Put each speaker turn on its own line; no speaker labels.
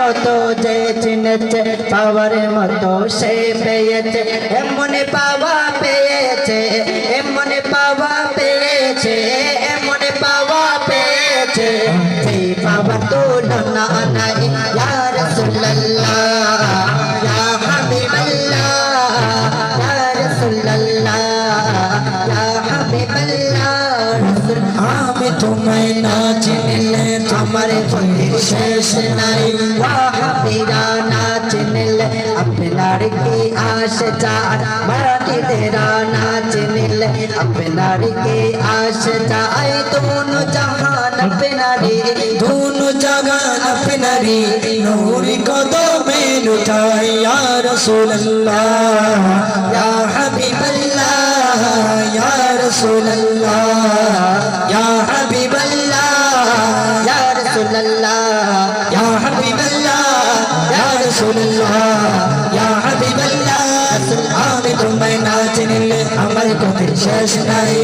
মতো যে চিনেছে, পাওয়ার মতো সে পেয়েছে। এমন পাওয়া পেয়েছে, এমন পাওয়া পেয়েছে, এমন পাওয়া পেয়েছে। পাওয়া তো না নাই
আমি তোমায় না চিনলে
আমার কোনো শেষ নাই। হাবিরা নাচ নিলে আপনার কি আশ চার মারাঠি দেরা নাচ নিলে আপনার কি আশ চাই দুন জাহান আপনারে
দুন জাগান আপনারে, নূর কত কদমে চাই ইয়া রাসূলুল্লাহ। ইয়া হাবিবাল্লাহ, ইয়া রাসূলুল্লাহ।
রাসূলুল্লাহ
ইয়া হাবিবাল্লাহ, ইয়া রাসূলুল্লাহ, ইয়া হাবিবাল্লাহ, আমি তোমায় নাচ নিলে আমার কোতে শেষ নাই।